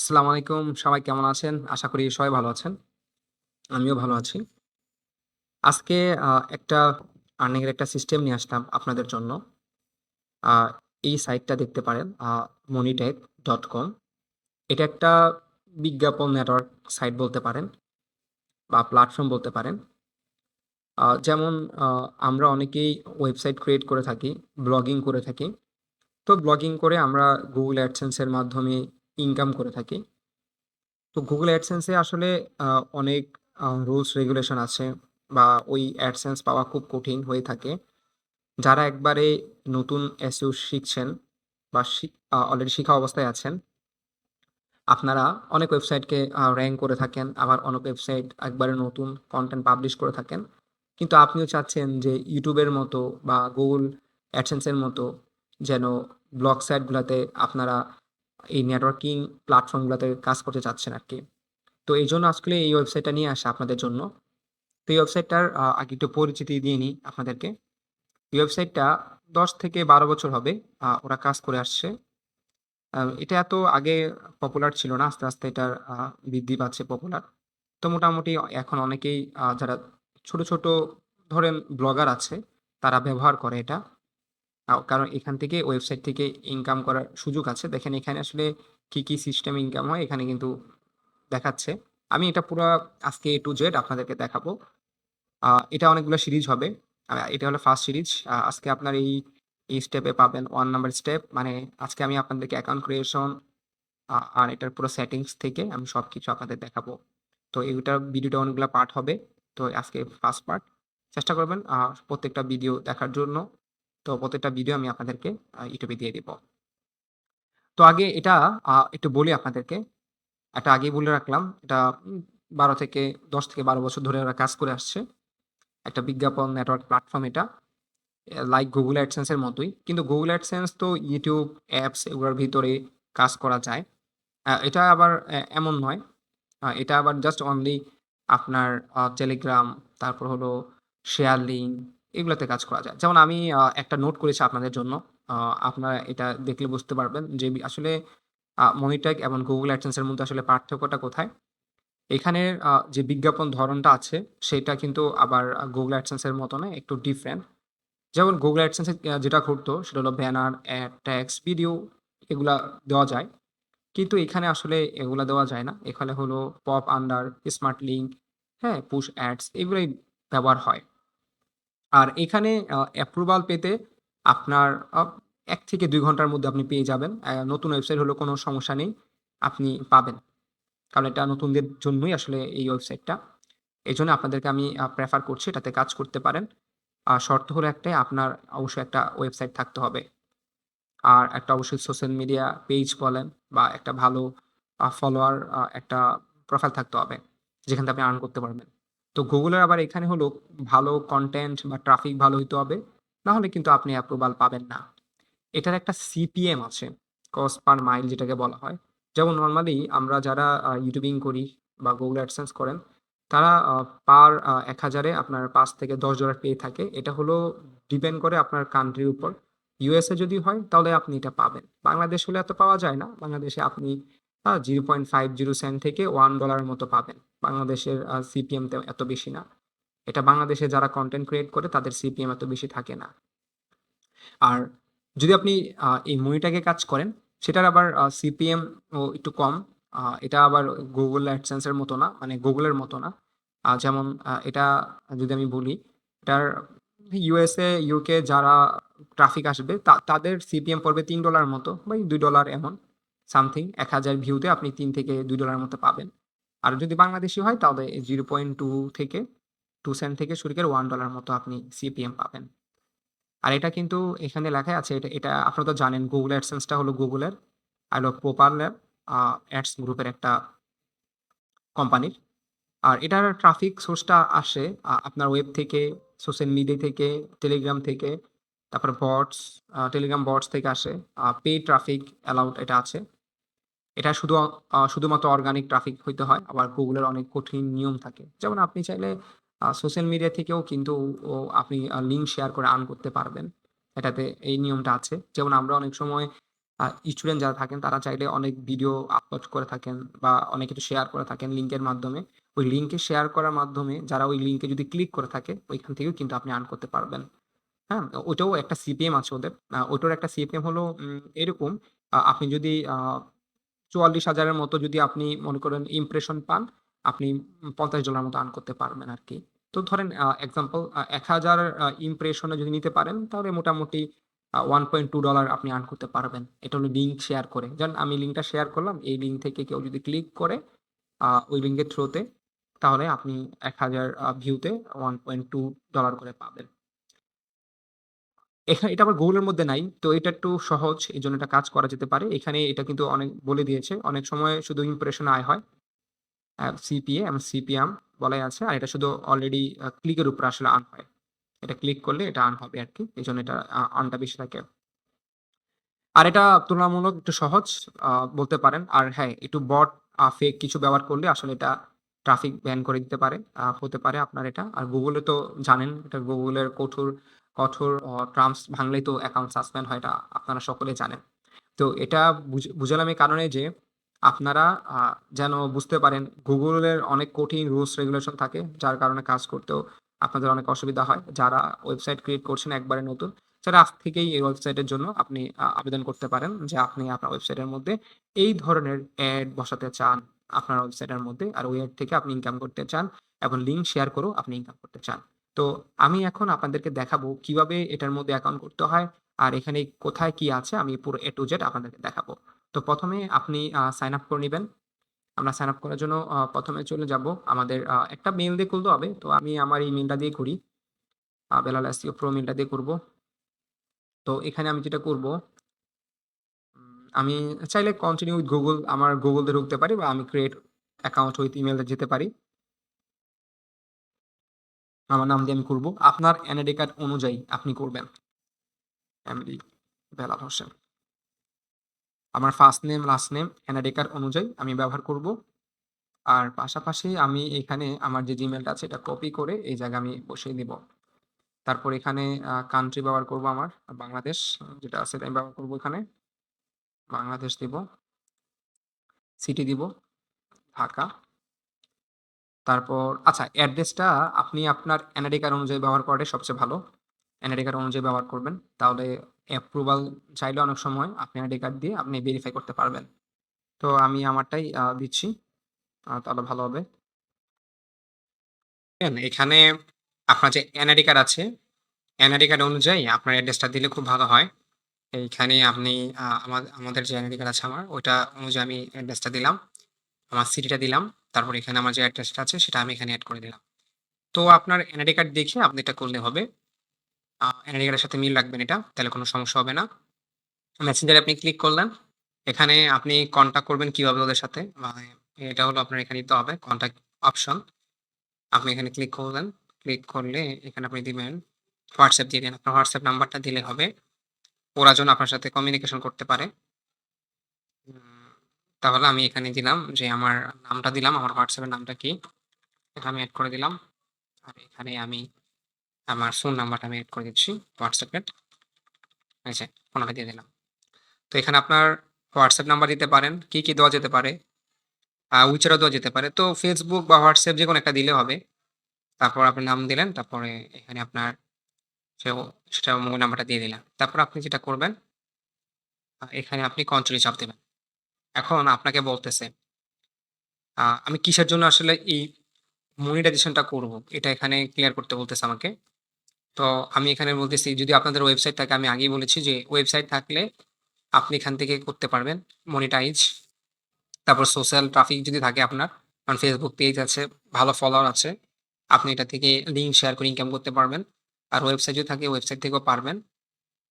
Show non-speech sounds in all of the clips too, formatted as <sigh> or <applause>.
আসসালামু আলাইকুম। সবাই কেমন আছেন? আশা করি সবাই ভালো আছেন। আমিও ভালো আছি। আজকে একটা আর্নিং এর একটা সিস্টেম নিয়ে আসলাম আপনাদের জন্য। এই সাইটটা দেখতে পারেন আ moneytech.com এটা একটা বিজ্ঞাপন নেটওয়ার্ক সাইট বলতে পারেন বা প্ল্যাটফর্ম বলতে পারেন। যেমন আমরা অনেকেই ওয়েবসাইট ক্রিয়েট করে থাকি, ব্লগিং করে থাকি। তো ব্লগিং করে আমরা গুগল অ্যাডসেন্সের মাধ্যমে ইনকাম করে থাকি। তো গুগল অ্যাডসেন্সে আসলে অনেক রুলস রেগুলেশন আছে বা ওই অ্যাডসেন্স পাওয়া খুব কঠিন হয়ে থাকে। যারা একবারে নতুন SEO শিখছেন বা অলরেডি শিখা অবস্থায় আছেন, আপনারা অনেক ওয়েবসাইটকে র্যাঙ্ক করে থাকেন। আবার অনেক ওয়েবসাইট একবারে নতুন কন্টেন্ট পাবলিশ করে থাকেন। কিন্তু আপনিও চাচ্ছেন যে ইউটিউবের মতো বা গুগল অ্যাডসেন্সের মতো যেন ব্লগ সাইটগুলোতে আপনারা এই নেটওয়ার্কিং প্ল্যাটফর্মগুলোতে কাজ করতে চাচ্ছেন আর কি তো এই জন্য আসলে এই ওয়েবসাইটটা নিয়ে আসা আপনাদের জন্য। তো এই ওয়েবসাইটটার আগে একটু পরিচিতি দিয়ে নিই আপনাদেরকে। এই ওয়েবসাইটটা ১০ থেকে ১২ বছর হবে ওরা কাজ করে আসছে। এটা এত আগে পপুলার ছিল না। আস্তে, আস্তে এটার বৃদ্ধি পাচ্ছে পপুলার। তো মোটামুটি এখন অনেকেই যারা ছোট, ছোট ধরেন ব্লগার আছে তারা ব্যবহার করে এটা। কারণ এখান থেকে ওয়েবসাইট থেকে ইনকাম করার সুযোগ আছে। দেখেন এখানে আসলে কি, কি সিস্টেম ইনকাম হয় এখানে কিন্তু দেখাচ্ছে। আমি এটা পুরো আজকে A to Z আপনাদেরকে দেখাবো। এটা অনেকগুলো সিরিজ হবে। এটা হলো ফার্স্ট সিরিজ। আজকে আপনার এই, এই স্টেপে পাবেন ওয়ান নাম্বার স্টেপ মানে আজকে আমি আপনাদেরকে অ্যাকাউন্ট ক্রিয়েশন আর এটার পুরো সেটিংস থেকে আমি সব কিছু আপনাদের দেখাবো। তো এইটার ভিডিওটা অনেকগুলো পার্ট হবে। তো আজকে ফার্স্ট পার্ট। চেষ্টা করবেন প্রত্যেকটা ভিডিও দেখার জন্য। তো প্রত্যেকটা ভিডিও আমি আপনাদেরকে ইউটিউবে দিয়ে দিব। তো আগে এটা একটু বলি আপনাদেরকে। এটা আগেই বলে রাখলাম। এটা বারো থেকে ১০ থেকে ১২ বছর ধরে ওরা কাজ করে আসছে। একটা বিজ্ঞাপন নেটওয়ার্ক প্ল্যাটফর্ম এটা। লাইক গুগল এর মতোই। কিন্তু গুগল AdSense তো ইউটিউব অ্যাপস এগুলোর ভিতরে কাজ করা যায়। এটা আবার এমন নয়। এটা আবার জাস্ট অনলি আপনার টেলিগ্রাম তারপর হলো শেয়ার লিঙ্ক এগুলাতে কাজ করা যায়। যেমন আমি একটা নোট করেছি আপনাদের জন্য। আপনারা এটা দেখলে বুঝতে পারবেন যে আসলে আ মনিট্যাগ এবং গুগল এর মধ্যে আসলে পার্থক্যটা কোথায়? এখানের যে বিজ্ঞাপন ধরনটা আছে সেটা কিন্তু আবার গুগল AdSense মতো না একটু ডিফারেন্ট। যেমন গুগল আ যেটা ঘটতো সেটা হলো ব্যানার, অ্যাড, ট্যাক্স, ভিডিও এগুলা দেওয়া যায়। কিন্তু এখানে আসলে এগুলা দেওয়া যায় না। এখানে হলো পপ আন্ডার, স্মার্ট লিঙ্ক, হ্যাঁ? পুশ অ্যাডস এগুলোই ব্যবহার হয়। আর এখানে অ্যাপ্রুভাল পেতে আপনার এক থেকে দুই ঘণ্টার মধ্যে আপনি পেয়ে যাবেন। নতুন ওয়েবসাইট হলেও কোনো সমস্যা নেই। আপনি পাবেন। কারণ এটা নতুনদের জন্যই আসলে এই ওয়েবসাইটটা। এই জন্য আপনাদেরকে আমি প্রেফার করছি এটাতে কাজ করতে পারেন। আর শর্ত হলো একটাই, আপনার অবশ্যই একটা ওয়েবসাইট থাকতে হবে। আর একটা অবশ্যই সোশ্যাল মিডিয়া পেজ বলেন বা একটা ভালো ফলোয়ার একটা প্রোফাইল থাকতে হবে। যেখান আপনি আর্ন করতে পারবেন। তো এর আবার এখানে হলো ভালো কন্টেন্ট বা ট্রাফিক ভালো হইতে হবে। না হলে কিন্তু আপনি অ্যাপ্রুভাল পাবেন না। এটার একটা সিপিএম আছে। কস্ট পার মাইল যেটাকে বলা হয়। যেমন নরমালি আমরা যারা ইউটিউবিং করি বা গুগল অ্যাডসেন্স করেন, তারা পার এক হাজারে আপনার পাঁচ থেকে $১০ পেয়ে থাকে। এটা হলো ডিপেন্ড করে আপনার কান্ট্রির উপর। ইউএসএ যদি হয়, তাহলে আপনি এটা পাবেন। বাংলাদেশ হলে এত পাওয়া যায় না। বাংলাদেশে আপনি আ 0.50 সেন্ট থেকে $1 এর মতো পাবেন। বাংলাদেশের সিপিএম এত বেশি না। এটা বাংলাদেশে যারা কন্টেন্ট ক্রিয়েট করে তাদের সিপিএম এত বেশি থাকে না। আর যদি আপনি এই মনিট্যাগে কাজ করেন সেটার আবার সিপিএম ও একটু কম। এটা আবার গুগল এর মতো না। মানে গুগলের মতো না। যেমন এটা যদি আমি বলি এটার ইউএসএ, ইউকে যারা ট্রাফিক আসবে তাদের সিপিএম পড়বে তিন ডলার মতো বা দুই ডলার এমন সামথিং ১০০০ ভিউতে আপনি তিন থেকে $২ এর মতো পাবেন। আর যদি বাংলাদেশি হয় তাহলে 0.2 থেকে টু সেন্ট থেকে শুরু করে ওয়ান ডলার মতো আপনি সিপিএম পাবেন। আর এটা কিন্তু এখানে লেখাই আছে এটা এটা আপনারা তো জানেন গুগল অ্যাডসেন্সটা হলো এর আর প্রপারলার আ অ্যাডস গ্রুপের একটা কোম্পানির। আর এটার ট্রাফিক সোর্সটা আসে আপনার ওয়েব থেকে, সোশ্যাল মিডিয়া থেকে, টেলিগ্রাম থেকে, তারপর বটস, টেলিগ্রাম বটস থেকে আসে। পে ট্রাফিক অ্যালাউড এটা আছে। এটা শুধু শুধুমাত্র অর্গানিক ট্রাফিক হইতে হয়। আবার গুগলের অনেক কঠিন নিয়ম থাকে। যেমন আপনি চাইলে সোশ্যাল মিডিয়া থেকেও কিন্তু আপনি লিঙ্ক শেয়ার করে আর্ন করতে পারবেন। এটাতে এই নিয়মটা আছে। যেমন আমরা অনেক সময় স্টুডেন্ট যারা থাকেন, তারা চাইলে অনেক ভিডিও আপলোড করে থাকেন বা অনেক কিছু শেয়ার করে থাকেন লিঙ্কের মাধ্যমে ওই লিঙ্কে শেয়ার করার মাধ্যমে যারা ওই লিঙ্কে যদি ক্লিক করে থাকে, ওইখান থেকেও কিন্তু আপনি আর্ন করতে পারবেন হ্যাঁ ওটাও একটা সিপিএম আছে ওদের ওটার একটা সিপিএম হলো এরকম আপনি যদি চুয়াল্লিশ হাজারের মতো যদি আপনি মনে করেন ইমপ্রেশন পান, আপনি পঞ্চাশ ডলার মতো আর্ন করতে পারবেন আর কি তো ধরেন এক্সাম্পল এক হাজার ইমপ্রেশনে যদি নিতে পারেন, তাহলে মোটামুটি ওয়ান পয়েন্ট টু ডলার আপনি আর্ন করতে পারবেন। এটা হলো লিঙ্ক শেয়ার করে। যেমন আমি লিঙ্কটা শেয়ার করলাম, এই লিঙ্ক থেকে কেউ যদি ক্লিক করে ওই লিঙ্কের থ্রুতে তাহলে আপনি এক হাজার ভিউতে ওয়ান পয়েন্ট টু ডলার করে পাবেন। এটা আবার গুগলের মধ্যে নাই। তো এটা একটু সহজ এই জন্য এটা কাজ করা যেতে পারে। এখানে এটা কিন্তু অনেক বলে দিয়েছে। অনেক সময় শুধু ইমপ্রেশন আয় হয়। সিপিএ এবং সিপিএম বলাই আছে। আর এটা শুধু অলরেডি ক্লিকের উপর আসলে আন হয়। এটা ক্লিক করলে এটা আন হবে আর কি এই জন্য এটা আনটা বেশি থাকে। আর এটা তুলনামূলক একটু সহজ বলতে পারেন। আর হ্যাঁ একটু বট ফেক কিছু ব্যবহার করলে আসলে এটা ট্রাফিক ব্যান করে দিতে পারে হতে পারে আপনার এটা। আর গুগলে তো জানেন, এটা গুগলের কঠোর কঠোর টার্মস ভাঙলেই তো অ্যাকাউন্ট সাসপেন্ড হয়, এটা আপনারা সকলে জানেন। তো এটা বুঝ- বুঝালাম এই কারণে যে আপনারা যেন বুঝতে পারেন গুগলের অনেক কঠিন রুলস রেগুলেশন থাকে, যার কারণে কাজ করতেও আপনাদের অনেক অসুবিধা হয়। যারা ওয়েবসাইট ক্রিয়েট করছেন একবারে নতুন সেটা আজ থেকেই এই ওয়েবসাইটের জন্য আপনি আবেদন করতে পারেন যে আপনি আপনার ওয়েবসাইটের মধ্যে এই ধরনের অ্যাড বসাতে চান। আপনার ওয়েবসাইটের মধ্যে আর ওই অ্যাড থেকে আপনি ইনকাম করতে চান এবং লিঙ্ক শেয়ার করেও আপনি ইনকাম করতে চান। তো আমি এখন আপনাদেরকে দেখাবো কীভাবে এটার মধ্যে অ্যাকাউন্ট করতে হয় আর এখানে কোথায় কি আছে, আমি পুরো এ টু জেড আপনাদেরকে দেখাবো। তো প্রথমে আপনি সাইন আপ করে নেবেন। আমরা সাইন আপ করার জন্য প্রথমে চলে যাব আমাদের একটা মেল দিয়ে খুলতে হবে। তো আমি আমার এই মেলটা দিয়ে করি বেলাল এসিও প্রো মেলটা দিয়ে করব তো এখানে আমি যেটা করব আমি চাইলে কন্টিনিউ উইথ গুগল আমার গুগল দিয়ে ঢুকতে পারি বা আমি ক্রিয়েট অ্যাকাউন্ট উইথ ইমেলে যেতে পারি। আমার নাম দিয়ে আমি করব আপনার এনআইডি কার্ড অনুযায়ী আপনি করবেন। এমডি বেলাল হোসেন। আমার first name last name NID card অনুযায়ী আমি ব্যবহার করব। আর পাশাপাশি আমি এখানে আমার যে জিমেলটা আছে এটা কপি করে এই জায়গায় আমি বসিয়ে দিব। তারপর এখানে কান্ট্রি ব্যবহার করব আমার, বাংলাদেশ, যেটা আছে আমি ব্যবহার করব এখানে। বাংলাদেশ দিব সিটি দিব, ঢাকা। তারপর আচ্ছা অ্যাড্রেসটা আপনি আপনার এনআইডি কার্ড অনুযায়ী ব্যবহার করাটাই সবচেয়ে ভালো। এনআইডি কার্ড অনুযায়ী ব্যবহার করবেন, তাহলে অ্যাপ্রুভাল চাইলে অনেক সময় আপনি এনআইডি কার্ড দিয়ে আপনি ভেরিফাই করতে পারবেন। তো আমি আমারটাই দিচ্ছি তাহলে ভালো হবে। এখানে আপনার যে এনআইডি কার্ড আছে এনআইডি কার্ড অনুযায়ী আপনার অ্যাড্রেসটা দিলে খুব ভালো হয়। এইখানে আপনি আহ, আমা- আমাদের যে এনআইডি কার্ড আছে আমার ওইটা অনুযায়ী আমি অ্যাড্রেসটা দিলাম আমার সিটিটা দিলাম তারপর এখানে আমার যে অ্যাড্রেসটা আছে সেটা আমি এখানে অ্যাড করে দিলাম। তো আপনার এনআইডি কার্ড দেখে আপনি এটা করলে হবে। এনআইডি কার্ডের সাথে মিল রাখবেন এটা তাহলে কোনো সমস্যা হবে না। মেসেঞ্জারে আপনি ক্লিক করলেন এখানে আপনি কন্ট্যাক্ট করবেন কীভাবে ওদের সাথে মানে এটা হলো আপনার এখানে দিতে হবে কন্ট্যাক্ট অপশন আপনি এখানে ক্লিক করলেন ক্লিক করলে এখানে আপনি দিবেন হোয়াটসঅ্যাপ দিয়ে দেন আপনার হোয়াটসঅ্যাপ নাম্বারটা দিলে হবে। ওরা যেন আপনার সাথে কমিউনিকেশন করতে পারে। তাহলে আমি এখানে দিলাম যে আমার নামটা দিলাম, আমার হোয়াটসঅ্যাপের নামটা কি? এটা আমি অ্যাড করে দিলাম। আর এখানে আমি আমার ফোন নাম্বারটা আমি অ্যাড করে দিচ্ছি হোয়াটসঅ্যাপের যে ফোনটা দিয়ে দিলাম। তো এখানে আপনার হোয়াটসঅ্যাপ নাম্বার দিতে পারেন, কি কি দেওয়া যেতে পারে? উইচারও দেওয়া যেতে পারে। তো ফেসবুক বা হোয়াটসঅ্যাপ যে কোনো একটা দিলে হবে। তারপর আপনি নাম দিলেন, তারপরে এখানে আপনার সেটা মোবাইল নাম্বারটা দিয়ে দিলাম। তারপর আপনি যেটা করবেন এখানে আপনি কন্ট্রোলে চাপ দেবেন। এখন আপনাকে বলতেছে আমি কিসের জন্য আসলে এই মনিটাইজেশনটা করব? এটা এখানে ক্লিয়ার করতে বলতেছে আমাকে। তো আমি এখানে বলতেছি, যদি আপনাদের ওয়েবসাইট থাকে, আমি আগেই বলেছি যে ওয়েবসাইট থাকলে আপনি এখান থেকে করতে পারবেন মনিটাইজ তারপর সোশ্যাল ট্রাফিক যদি থাকে আপনার, কারণ ফেসবুক পেজ আছে, ভালো ফলোয়ার আছে, আপনি এটা থেকে লিঙ্ক শেয়ার করে ইনকাম করতে পারবেন। আর ওয়েবসাইট যদি থাকে ওয়েবসাইট থেকেও পারবেন।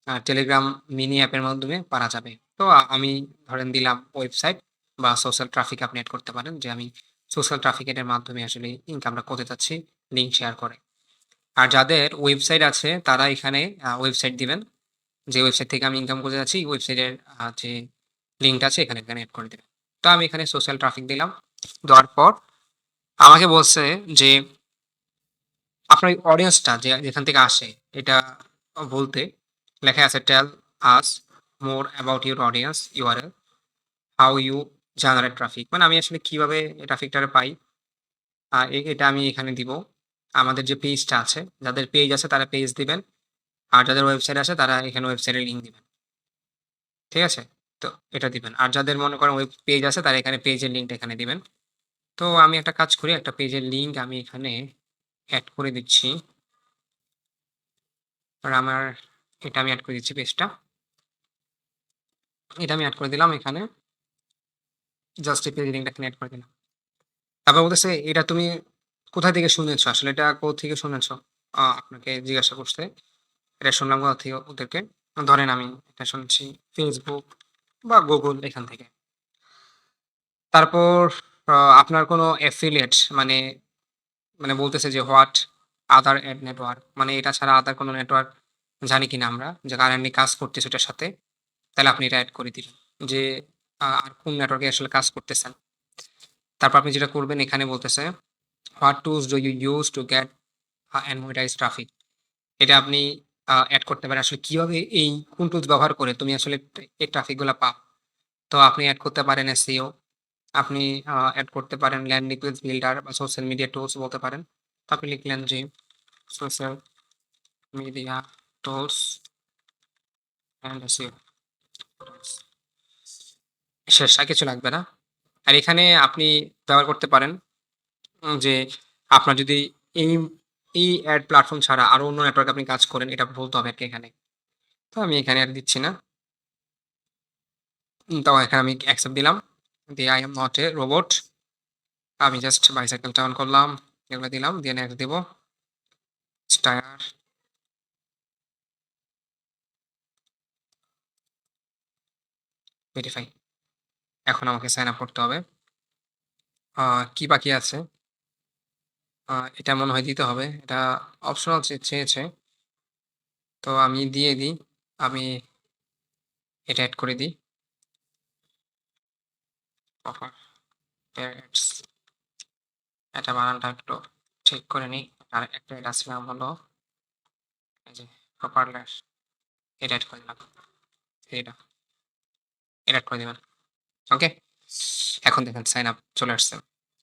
আর টেলিগ্রাম মিনি অ্যাপের মাধ্যমে পারা যাবে। তো আমি ধরেন দিলাম ওয়েবসাইট বা সোশ্যাল ট্রাফিক আপনি অ্যাড করতে পারেন, যে আমি সোশ্যাল ট্রাফিকের মাধ্যমে আসলে ইনকামটা করতে চাচ্ছি লিঙ্ক শেয়ার করে। আর যাদের ওয়েবসাইট আছে, তারা এখানে ওয়েবসাইট দিবেন। যে ওয়েবসাইট থেকে আমি ইনকাম করতে যাচ্ছি ওয়েবসাইটের যে লিঙ্কটা আছে, এখানে এখানে অ্যাড করে দেবেন। তো আমি এখানে সোশ্যাল ট্রাফিক দিলাম। দেওয়ার পর, আমাকে বলছে যে আপনার অডিয়েন্সটা যে যেখান থেকে আসে, এটা বলতে লেখা আছে tell us more about your audience you URL how you generate traffic মানে আমি আসলে কীভাবে ট্রাফিকটারে পাই এ- এটা আমি এখানে দিব। আমাদের যে পেজটা আছে, যাদের পেজ আছে তারা পেজ দিবেন, আর যাদের ওয়েবসাইট আছে তারা এখানে ওয়েবসাইটের লিঙ্ক দিবেন। ঠিক আছে? তো এটা দিবেন। আর যাদের মনে করেন ওয়েব পেজ আছে তারা এখানে পেজের লিঙ্কটা এখানে দিবেন। তো আমি একটা কাজ করি, একটা পেজের লিঙ্ক আমি এখানে অ্যাড করে দিচ্ছি। আর আমার এটা আমি অ্যাড করে দিচ্ছি পেজটা এটা আমি অ্যাড করে দিলাম এখানে। জাস্ট এই পেজ লিঙ্কটা অ্যাড করে দিলাম। তারপর বলতেছে, এটা তুমি কোথা থেকে শুনেছো? আসলে এটা থেকে শুনেছো? আপনাকে জিজ্ঞাসা করছে। এটা শুনলাম কোথা থেকে ওদেরকে। ধরেন আমি এটা শুনছি ফেসবুক বা গুগল এখান থেকে। তারপর আপনার কোনো অ্যাফিলিয়েট মানে মানে বলতেছে যে হোয়াট আদার অ্যাড নেটওয়ার্ক? মানে এটা ছাড়া আদার কোনো নেটওয়ার্ক জানি কিনা আমরা, যে কারেন্টলি কাজ করতেছে ওটার সাথে, তাহলে আপনি এটা অ্যাড করে দিলেন। যে আর কোন নেটওয়ার্কে আসলে কাজ করতেছেন? তারপর আপনি যেটা করবেন, এখানে বলতেছে, what tools do you use to get and traffic? এটা আপনি অ্যাড করতে পারেন। আসলে কীভাবে এই, কোন টুলস ব্যবহার করে তুমি আসলে এই ট্রাফিকগুলো পাও? তো আপনি অ্যাড করতে পারেন এসিও আপনি অ্যাড করতে পারেন ল্যান্ডিং পেজ বিল্ডার বা সোশ্যাল মিডিয়া টুলস বলতে পারেন। তো আপনি লিখলেন যে সোশ্যাল মিডিয়া টুলস অ্যান্ড শেষ, আর কিছু লাগবে না। আর এখানে আপনি ব্যবহার করতে পারেন যে আপনার যদি এই এই অ্যাড প্ল্যাটফর্ম ছাড়া আরও অন্য নেটওয়ার্ক আপনি কাজ করেন, এটা বলতে হবে আর এখানে। তো আমি এখানে আর দিচ্ছি না। তো এখানে আমি অ্যাকসেপ্ট দিলাম। দিয়ে I am not a robot আমি জাস্ট বাইসাইকেলটা অন করলাম, এগুলো দিলাম, দিয়ে নেক্সট দেবো। স্টায়ার ভেরিফাই এখন আমাকে সাইন আপ করতে হবে। কি বাকি আছে? এটা মনে হয় দিতে হবে। এটা অপশনাল চেয়েছে। তো আমি দিয়ে দিই। আমি এটা অ্যাড করে দিই। অফার এটা বানানটা একটু ঠিক করে নিই। আর একটা এটা ছিলাম হলো, এই যে করে দিলাম। এটা করে ওকে এখন দেখেন সাইন আপ চলে আসছে।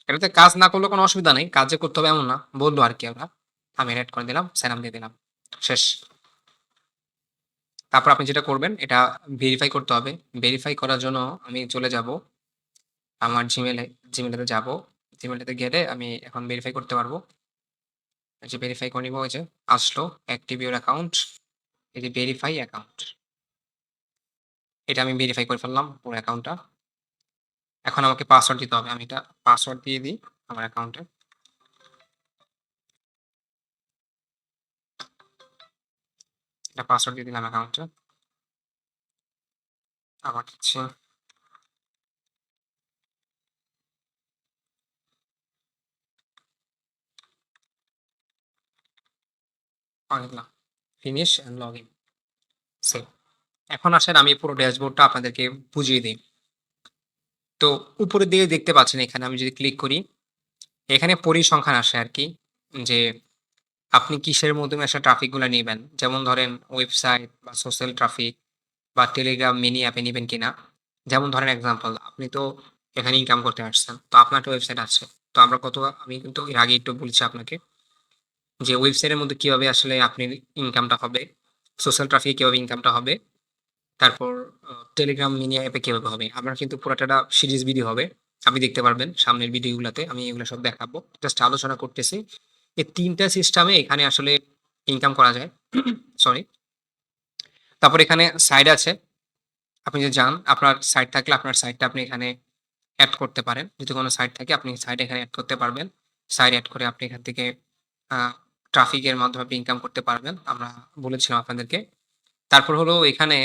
এটাতে কাজ না করলে কোনো অসুবিধা নেই, কাজ যে করতে হবে এমন না। বলল আর কি আমরা। আমি অ্যাড করে দিলাম সাইন আপ দিয়ে দিলাম। শেষ। তারপর আপনি যেটা করবেন, এটা ভেরিফাই করতে হবে। ভেরিফাই করার জন্য আমি চলে যাব আমার জিমেলে জিমেলেতে যাব। জিমেলেতে গেলে আমি এখন ভেরিফাই করতে পারব। যে ভেরিফাই করে নিবো যে আসলো অ্যাক্টিভ ইউর অ্যাকাউন্ট এই যে ভেরিফাই অ্যাকাউন্ট এটা আমি ভেরিফাই করে ফেললাম পুরো অ্যাকাউন্টটা এখন আমাকে পাসওয়ার্ড দিতে হবে। আমি এটা পাসওয়ার্ড দিয়ে দিই আমার অ্যাকাউন্টে এটা পাসওয়ার্ড দিয়ে দিলাম অ্যাকাউন্টে আবার দিচ্ছি দিলাম finish and log in save এখন আসেন আমি পুরো ড্যাশবোর্ডটা আপনাদেরকে বুঝিয়ে দিই। তো উপরের দিকে দেখতে পাচ্ছেন এখানে আমি যদি ক্লিক করি, এখানে পরিসংখ্যান আসে আর কি, যে আপনি কিসের মাধ্যমে আসলে ট্রাফিকগুলো নেবেন? যেমন ধরেন ওয়েবসাইট বা সোশ্যাল ট্রাফিক বা টেলিগ্রাম মিনি অ্যাপে নেবেন কিনা? যেমন ধরেন এক্সাম্পল আপনি তো এখানে ইনকাম করতে আসছেন, তো আপনার একটা ওয়েবসাইট আছে, তো আমরা কত, আমি কিন্তু এর আগে একটু বলছি আপনাকে যে ওয়েবসাইটের মধ্যে কীভাবে আসলে আপনি ইনকামটা হবে সোশ্যাল ট্রাফিকে কীভাবে ইনকামটা হবে, তারপর টেলিগ্রাম মিনি অ্যাপে কীভাবে হবে, আমরা কিন্তু পুরোটা সিরিজ ভিডিও হবে, আপনি দেখতে পারবেন সামনের ভিডিওগুলোতে আমি এগুলো সব দেখাবো। জাস্ট আলোচনা করতেছি। এই তিনটা সিস্টেমে এখানে আসলে ইনকাম করা যায়। <clears throat> সরি তারপর এখানে সাইড আছে। আপনি যে যান, আপনার সাইট থাকলে আপনার সাইটটা আপনি এখানে অ্যাড করতে পারেন। যদি কোনো সাইট থাকে, আপনি সাইট এখানে অ্যাড করতে পারবেন। সাইট অ্যাড করে আপনি এখান থেকে ট্রাফিকের মাধ্যমে আপনি ইনকাম করতে পারবেন, আমরা বলেছিলাম আপনাদেরকে। তারপর হলো এখানে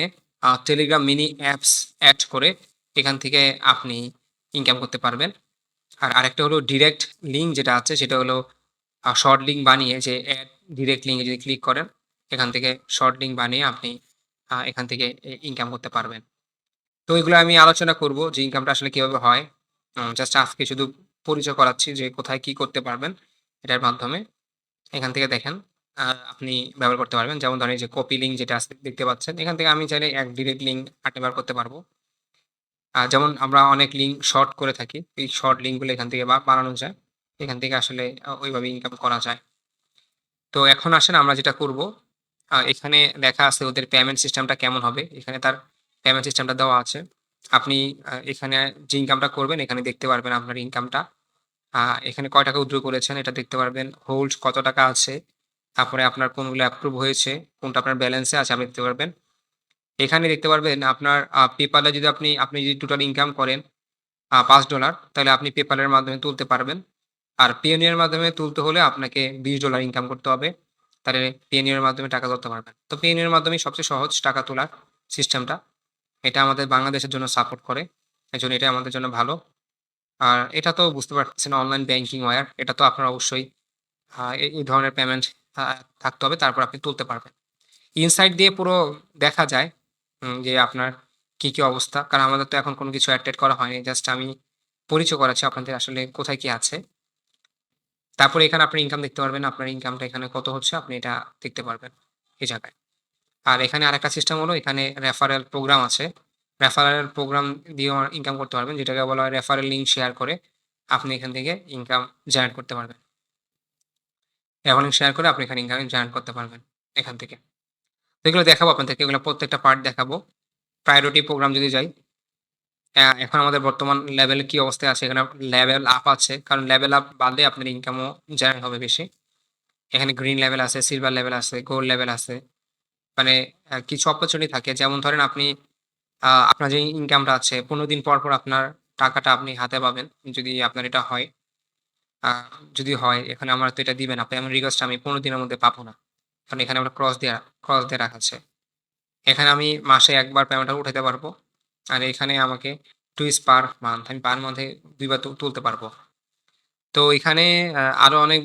টেলিগ্রাম মিনি অ্যাপস অ্যাড করে এখান থেকে আপনি ইনকাম করতে পারবেন। আর আরেকটা হলো ডিরেক্ট লিঙ্ক যেটা আছে, সেটা হলো শর্ট লিঙ্ক বানিয়ে যে অ্যাড ডিরেক্ট লিঙ্কে যদি ক্লিক করেন, এখান থেকে শর্ট লিঙ্ক বানিয়ে আপনি এখান থেকে ইনকাম করতে পারবেন। তো এগুলো আমি আলোচনা করব যে ইনকামটা আসলে কীভাবে হয়। জাস্ট আজকে শুধু পরিচয় করাচ্ছি যে কোথায় কি করতে পারবেন, এটার মাধ্যমে। এখান থেকে দেখেন আপনি ব্যবহার করতে পারবেন। যেমন ধরেন যে কপি লিঙ্ক যেটা দেখতে পাচ্ছেন। এখান থেকে আমি চাইলে এক ডিরেক্ট লিঙ্ক আ ব্যবহার করতে পারব। আ যেমন আমরা অনেক লিঙ্ক শর্ট করে থাকি। এই শর্ট লিঙ্কগুলো এখান থেকে বানানো যায়। এখান থেকে আসলে ওইভাবে ইনকাম করা যায়। তো এখন আসেন আমরা যেটা করব, এখানে দেখা আছে ওদের পেমেন্ট সিস্টেমটা কেমন হবে। এখানে তার পেমেন্ট সিস্টেমটা দেওয়া আছে। আপনি এখানে যে ইনকামটা করবেন এখানে দেখতে পারবেন আপনার ইনকামটা। এখানে কয় টাকা উইথড্র করেছেন এটা দেখতে পারবেন। হোল্ড কত টাকা আছে। তারপরে আপনার কোনগুলো অ্যাপ্রুভ হয়েছে, কোনটা আপনার ব্যালেন্সে আছে আপনি দেখতে পারবেন। এখানে দেখতে পারবেন আপনার এ যদি আপনি আপনি যদি টোটাল ইনকাম করেন পাঁচ $৫ তাহলে আপনি এর মাধ্যমে তুলতে পারবেন। আর এর মাধ্যমে তুলতে হলে আপনাকে $২০ ইনকাম করতে হবে। তাহলে এর মাধ্যমে টাকা তুলতে পারবেন। তো এর মাধ্যমেই সবচেয়ে সহজ টাকা তোলার সিস্টেমটা। এটা আমাদের বাংলাদেশের জন্য সাপোর্ট করে। এজন্য এটা আমাদের জন্য ভালো। আর এটা তো বুঝতে পারতেছেন অনলাইন ব্যাংকিং ওয়ার এটা তো আপনার অবশ্যই এই, ধরনের পেমেন্ট থাকতে হবে। তারপর আপনি তুলতে পারবেন। ইনসাইট দিয়ে পুরো দেখা যায় যে আপনার কি, কি অবস্থা। কারণ আমাদের তো এখন কোনো কিছু এড-টেড করা হয়নি। জাস্ট আমি পরিচয় করাচ্ছি আপনাদের আসলে কোথায় কি আছে। তারপরে এখানে আপনি ইনকাম দেখতে পারবেন। আপনার ইনকামটা এখানে কত হচ্ছে আপনি এটা দেখতে পারবেন এই জায়গায়। আর এখানে আরেকটা সিস্টেম হলো এখানে রেফারেল প্রোগ্রাম আছে। রেফারেল প্রোগ্রাম দিয়েও ইনকাম করতে পারবেন। যেটাকে বলা হয় রেফারেল লিঙ্ক শেয়ার করে আপনি এখান থেকে ইনকাম জেনারেট করতে পারবেন। রেফারেল লিঙ্ক শেয়ার করে আপনি এখানে ইনকাম জেনারেট করতে পারবেন এখান থেকে। এগুলো দেখাবো আপনাদেরকে। এগুলো প্রত্যেকটা পার্ট দেখাবো। প্রায়োরিটি প্রোগ্রাম যদি যাই। এখন আমাদের বর্তমান লেভেলে কি অবস্থায় আছে এখানে লেভেল আপ আছে। কারণ লেভেল আপ বাদে আপনার ইনকামও জেনারেট হবে বেশি। এখানে গ্রিন লেভেল আছে, সিলভার লেভেল আছে, গোল্ড লেভেল আছে। মানে কিছু অপরচুনিটি থাকে। যেমন ধরেন আপনি আপনার যে ইনকামটা আছে ১৫ দিন পর, পর আপনার টাকাটা আপনি হাতে পাবেন। যদি আপনার এটা হয়। যদি হয় এখানে আমার তো এটা দিবেন আপনি পেমেন্ট রিকোয়েস্ট আমি ১৫ দিনের মধ্যে পাবো না। কারণ এখানে আমরা ক্রস দেয়া ক্রস দিয়ে রাখা আছে। এখানে আমি মাসে একবার পেমেন্টটা উঠাতে পারব। আর এখানে আমাকে টুইস পার মান্থ আমি পার মান্থে ২ বার তু তুলতে পারব। তো এখানে আ আরও অনেক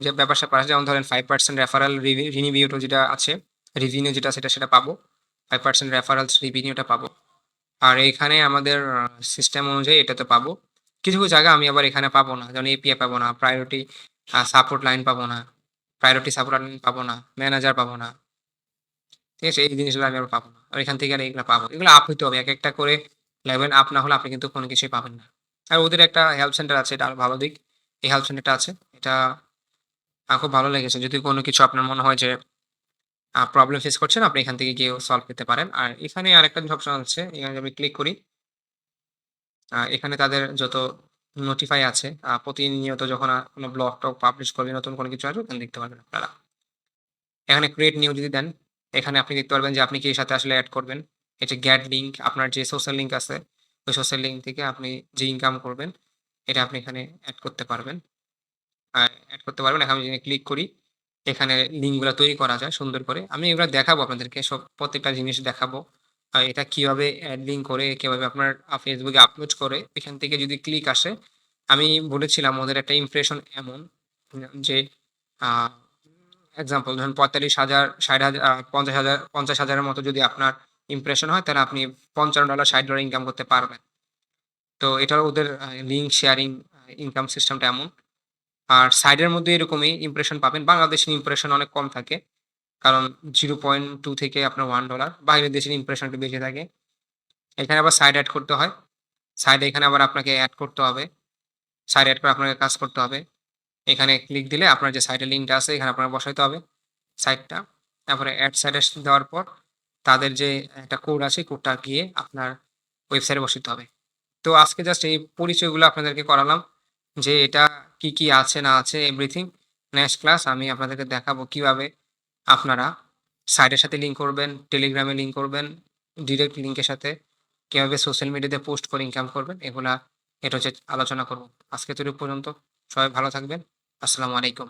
যে ব্যাপার-স্যাপার আছে যেমন ধরেন ফাইভ পার্সেন্ট রেফারেল রিভি রিনিভিউ যেটা আছে, রেভিনিউ যেটা সেটা সেটা পাবো। 5% রেফারেলস রিভিনিউটা পাবো। আর এখানে আমাদের সিস্টেম অনুযায়ী এটাতে পাবো। কিছু, কিছু জায়গা আমি আবার এখানে পাবো না। যেমন এপিআই পাবো না, প্রায়োরিটি সাপোর্ট লাইন পাবো না, প্রায়োরিটি সাপোর্ট লাইন পাবো না, ম্যানেজার পাবো না। ঠিক আছে? এই জিনিসগুলো আমি আবার পাবো না। আর এখান থেকে আর এগুলা পাবো। এগুলো আপ হইতে হবে। এক একটা করে লেভেল আপ না হলে আপনি কিন্তু কোনো কিছুই পাবেন না। আর ওদের একটা হেল্প সেন্টার আছে। এটা আরও ভালো দিক। এই হেল্প সেন্টারটা আছে। এটা খুব ভালো লেগেছে। যদি কোনো কিছু আপনার মনে হয় যে প্রবলেম ফেস করছেন আপনি এখান থেকে গিয়েও সলভ করতে পারেন। আর এখানে আরেকটা অপশন আছে। এখানে আমি ক্লিক করি এখানে তাদের যত নোটিফাই আছে, প্রতিনিয়ত যখন কোন ব্লগ-টগ পাবলিশ করবে, নতুন কোনো কিছু আসবে এখানে দেখতে পারবেন আপনারা। এখানে ক্রিয়েট নিউ যদি দেন, এখানে আপনি দেখতে পারবেন যে আপনি কি এর সাথে আসলে অ্যাড করবেন। যে গেট লিঙ্ক আপনার যে সোশ্যাল লিঙ্ক আছে, ওই সোশ্যাল লিঙ্ক থেকে আপনি যে ইনকাম করবেন, এটা আপনি এখানে অ্যাড করতে পারবেন। এড করতে পারবেন। এখন আমি ক্লিক করি, এখানে লিঙ্কগুলা তৈরি করা যায় সুন্দর করে। আমি এগুলা দেখাবো আপনাদেরকে সব প্রত্যেকটা জিনিস দেখাবো। এটা কীভাবে লিঙ্ক করে, কীভাবে আপনার ফেসবুকে আপলোড করে, এখান থেকে যদি ক্লিক আসে, আমি বলেছিলাম ওদের একটা ইমপ্রেশন এমন যে এক্সাম্পল ধরুন পঁয়তাল্লিশ হাজার ষাট হাজার পঞ্চাশ হাজার পঞ্চাশ হাজারের মতো যদি আপনার ইমপ্রেশন হয় তাহলে আপনি $৫৫, $৬০ ইনকাম করতে পারবেন। তো এটা ওদের লিঙ্ক শেয়ারিং ইনকাম সিস্টেমটা এমন। আর সাইডের মধ্যে এরকমই ইমপ্রেশন পাবেন। বাংলাদেশের ইমপ্রেশন অনেক কম থাকে। কারণ 0.2 থেকে আপনার ওয়ান ডলার বাইরের দেশের ইমপ্রেশন একটু বেশি থাকে। এখানে আবার সাইড অ্যাড করতে হয়। সাইডে এখানে আবার আপনাকে অ্যাড করতে হবে। সাইড অ্যাড করে আপনাকে কাজ করতে হবে। এখানে ক্লিক দিলে আপনার যে সাইডের লিঙ্কটা আছে, এখানে আপনার বসাইতে হবে সাইটটা। তারপরে অ্যাড সাইডে দেওয়ার পর তাদের যে একটা কোড আছে কোডটা গিয়ে আপনার ওয়েবসাইটে বসাইতে হবে। তো আজকে জাস্ট এই পরিচয়গুলো আপনাদেরকে করালাম যে এটা কি, কি আছে না আছে এভরিথিং। নেক্সট ক্লাস আমি আপনাদেরকে দেখাবো কীভাবে আপনারা সাইটের সাথে লিঙ্ক করবেন, টেলিগ্রামে লিঙ্ক করবেন, ডিরেক্ট লিঙ্কের সাথে কীভাবে সোশ্যাল মিডিয়াতে পোস্ট করে ইনকাম করবেন। এগুলা এটা হচ্ছে আলোচনা করব। আজকে তৈরি পর্যন্ত। সবাই ভালো থাকবেন। আসসালামু আলাইকুম।